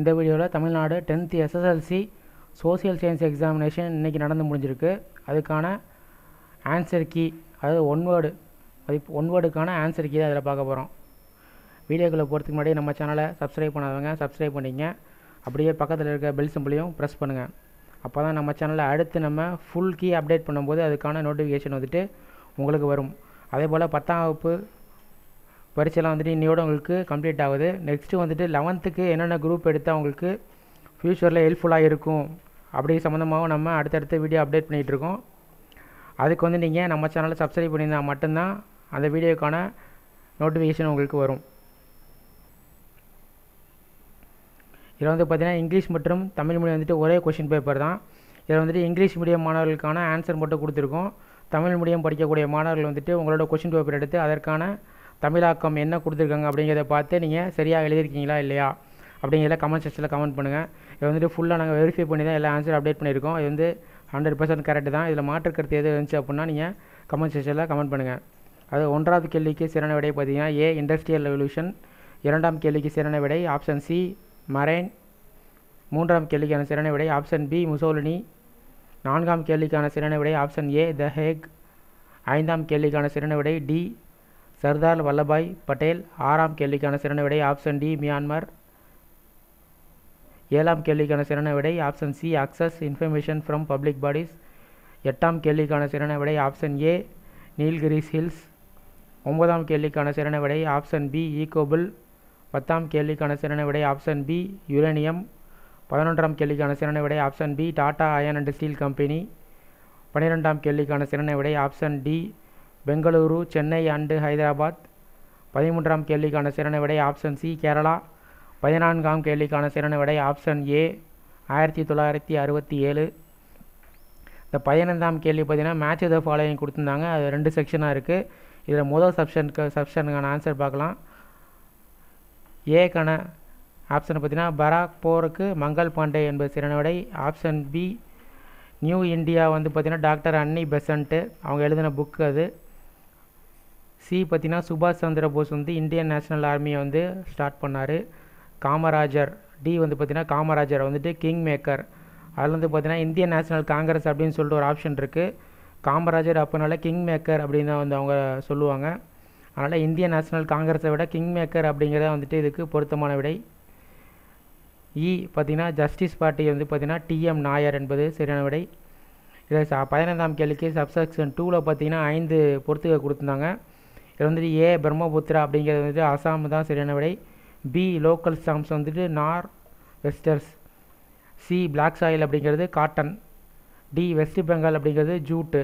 இந்த வீடியோவில் Tamil Nadu tenth SSLC social science examination இன்றைக்கி நடந்து முடிஞ்சிருக்கு. அதுக்கான ஆன்சர் கீ அதாவது ஒன் வேர்டு அது ஒன் வேர்டுக்கான ஆன்சர் கீ தான் அதில் பார்க்க போகிறோம் வீடியோக்குள்ளே போகிறதுக்கு முன்னாடி நம்ம சேனலை சப்ஸ்கிரைப் பண்ணாதவங்க சப்ஸ்கிரைப் பண்ணிங்க அப்படியே பக்கத்தில் இருக்க பெல் சிம்பிளையும் ப்ரெஸ் பண்ணுங்கள் அப்போ தான் நம்ம சேனலில் அடுத்து நம்ம ஃபுல் கீ அப்டேட் பண்ணும்போது அதுக்கான நோட்டிஃபிகேஷன் வந்துட்டு உங்களுக்கு வரும். அதே போல் பத்தாம் வகுப்பு பரீட்சைலாம் வந்துட்டு இன்னையோட உங்களுக்கு கம்ப்ளீட் ஆகுது. நெக்ஸ்ட்டு வந்துட்டு லெவன்த்துக்கு என்னென்ன குரூப் எடுத்தால் உங்களுக்கு ஃப்யூச்சரில் ஹெல்ப்ஃபுல்லாக இருக்கும் அப்படி சம்மந்தமாகவும் நம்ம அடுத்தடுத்த வீடியோ அப்டேட் பண்ணிகிட்டு இருக்கோம். அதுக்கு வந்து நீங்கள் நம்ம சேனலை சப்ஸ்கிரைப் பண்ணியிருந்தால் மட்டும்தான் அந்த வீடியோக்கான நோட்டிஃபிகேஷன் உங்களுக்கு வரும். இதில் வந்து பார்த்தீங்கன்னா இங்கிலீஷ் மற்றும் தமிழ் மொழி வந்துட்டு ஒரே கொஷின் பேப்பர் தான். இதில் வந்துட்டு இங்கிலீஷ் மீடியம் மாணவர்களுக்கான ஆன்சர் மட்டும் கொடுத்துருக்கோம். தமிழ் மீடியம் படிக்கக்கூடிய மாணவர்கள் வந்துட்டு உங்களோட கொஷின் பேப்பர் எடுத்து அதற்கான தமிழாக்கம் என்ன கொடுத்துருக்காங்க அப்படிங்கிறத பார்த்து நீங்கள் சரியாக எழுதியிருக்கீங்களா இல்லையா அப்படிங்கிறத கமெண்ட் செக்ஷனில் கமெண்ட் பண்ணுங்கள் இது வந்துட்டு ஃபுல்லாக நாங்கள் வெரிஃபை பண்ணி தான் எல்லா ஆன்சர் அப்டேட் பண்ணியிருக்கோம். இது வந்து ஹண்ட்ரட் பர்சன்ட் கரெக்ட் தான். இதில் மாற்று கருத்து எது இருந்துச்சு அப்படின்னா நீங்கள் கமெண்ட் செக்ஷனில் கமெண்ட் பண்ணுங்கள் அது ஒன்றாவது கேள்விக்கு சிறன விடை பார்த்தீங்கன்னா ஏ இண்டஸ்ட்ரியல் ரெவல்யூஷன் இரண்டாம் கேள்விக்கு சிறன விடை ஆப்ஷன் சி மரைன் மூன்றாம் கேள்விக்கான சிறன விடை ஆப்ஷன் பி முசோலினி நான்காம் கேள்விக்கான சிறன விடை ஆப்ஷன் ஏ த ஹேக் ஐந்தாம் கேள்விக்கான சிறன விடை டி சர்தார் வல்லபாய் பட்டேல் ஆறாம் கேள்விக்கான சிறந்த விடை ஆப்ஷன் டி மியான்மர். ஏழாம் கேள்விக்கான சிறந்த விடை option C access information from public bodies எட்டாம் கேள்விக்கான சிறந்த விடை ஆப்ஷன் ஏ நீல்கிரிஸ் ஹில்ஸ் ஒன்பதாம் கேள்விக்கான சிறந்த விடை ஆப்ஷன் பி ஈகோபிள் பத்தாம் கேள்விக்கான சிறந்த விடை ஆப்ஷன் பி யுரேனியம் பதினொன்றாம் கேள்விக்கான சிறந்த விடை option B Tata iron and steel company பன்னிரெண்டாம் கேள்விக்கான சிறந்த விடை option D Bengaluru Chennai and Hyderabad. பதிமூன்றாம் கேள்விக்கான சிறந்த விடை ஆப்ஷன் சி கேரளா. பதினான்காம் கேள்விக்கான சிறந்த விடை ஆப்ஷன் ஏ ஆயிரத்தி தொள்ளாயிரத்தி அறுபத்தி ஏழு. இந்த பதினைந்தாம் கேள்வி பார்த்தீங்கன்னா மேட்ச் த ஃபாலோயிங் கொடுத்துருந்தாங்க. அது ரெண்டு செக்ஷனாக இருக்குது இதில் முதல் சப்ஷனுக்கு சப்ஷனுக்கான ஆன்சர் பார்க்கலாம். ஏக்கான ஆப்ஷன் பார்த்தீங்கன்னா பராக் போருக்கு மங்கள் பாண்டே என்பது சிறந்த விடை. ஆப்ஷன் பி நியூ இந்தியா வந்து பார்த்திங்கன்னா டாக்டர் அன்னி பெசன்ட்டு. அவங்க எழுதின புக்கு அது. சி பார்த்தீங்கன்னா சுபாஷ் சந்திர போஸ் வந்து இந்தியன் நேஷ்னல் ஆர்மியை வந்து ஸ்டார்ட் பண்ணார். காமராஜர் டி வந்து பார்த்திங்கன்னா காமராஜர் வந்துட்டு கிங் மேக்கர். அதில் வந்து பார்த்திங்கன்னா இந்தியன் நேஷ்னல் காங்கிரஸ் அப்படின்னு சொல்லிட்டு ஒரு ஆப்ஷன் இருக்குது காமராஜர் அப்போனால கிங் மேக்கர் அப்படின்னு தான் வந்து அவங்க சொல்லுவாங்க. அதனால் இந்தியன் நேஷ்னல் காங்கிரஸை விட கிங் மேக்கர் அப்படிங்கிறத வந்துட்டு இதுக்கு பொருத்தமான விடை. இ பார்த்திங்கன்னா ஜஸ்டிஸ் பார்ட்டி வந்து பார்த்திங்கன்னா டிஎம் நாயர் என்பது சரியான விடை. இதில் பதினைந்தாம் கேள்விக்கு சப்செக்ஷன் டூவில் பார்த்தீங்கன்னா ஐந்து பொறுத்துக்க கொடுத்துருந்தாங்க. இதில் வந்துட்டு ஏ பிரம்மபுத்திரா அப்படிங்கிறது வந்துட்டு அசாம் தான் சரியான விடை. பி லோக்கல் ஸ்டாம்ஸ் வந்துட்டு நார் வெஸ்டர்ஸ். சி பிளாக் சாயில் அப்படிங்கிறது காட்டன். டி வெஸ்ட் பெங்கால் அப்படிங்கிறது ஜூட்டு.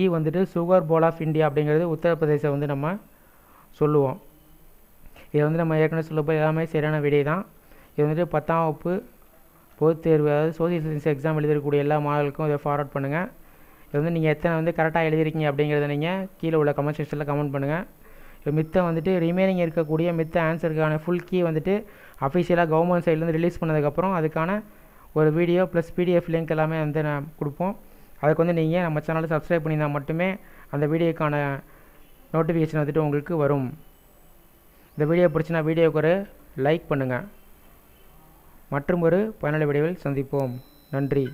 இ வந்துட்டு சுகர் போல் ஆஃப் இந்தியா அப்படிங்கிறது உத்தரப்பிரதேசம் வந்து நம்ம சொல்லுவோம். இதை வந்து நம்ம ஏற்கனவே சொல்லப்போ எல்லாமே சரியான விடை தான். இது வந்துட்டு பத்தாம் வகுப்பு பொதுத் தேர்வு அதாவது சோசியல் சயின்ஸ் எக்ஸாம் எழுதக்கூடிய எல்லா மாணவர்களுக்கும் இதை ஃபார்வர்ட் பண்ணுங்கள் இது வந்து நீங்கள் எத்தனை வந்து கரெக்டாக எழுதிருக்கீங்க அப்படிங்கிறத நீங்கள் கீழே உள்ள கமெண்ட் செக்ஷனில் கமெண்ட் பண்ணுங்கள் இப்போ மித்த வந்துட்டு ரிமைனிங் இருக்கக்கூடிய மித்த ஆன்சருக்கான ஃபுல் கீ வந்துட்டு அஃபிஷியலாக கவர்மெண்ட் சைட்லேருந்து ரிலீஸ் பண்ணதுக்கப்புறம் அதுக்கான ஒரு வீடியோ ப்ளஸ் பிடிஎஃப் லிங்க் எல்லாமே வந்து நான் கொடுப்போம். அதுக்கு வந்து நீங்கள் நம்ம சேனலை சப்ஸ்கிரைப் பண்ணியிருந்தால் மட்டுமே அந்த வீடியோக்கான நோட்டிஃபிகேஷன் வந்துட்டு உங்களுக்கு வரும். இந்த வீடியோ பிடிச்சினா வீடியோக்கு ஒரு லைக் பண்ணுங்கள் மற்றும் ஒரு பயனுள்ள வீடியோவில் சந்திப்போம். நன்றி.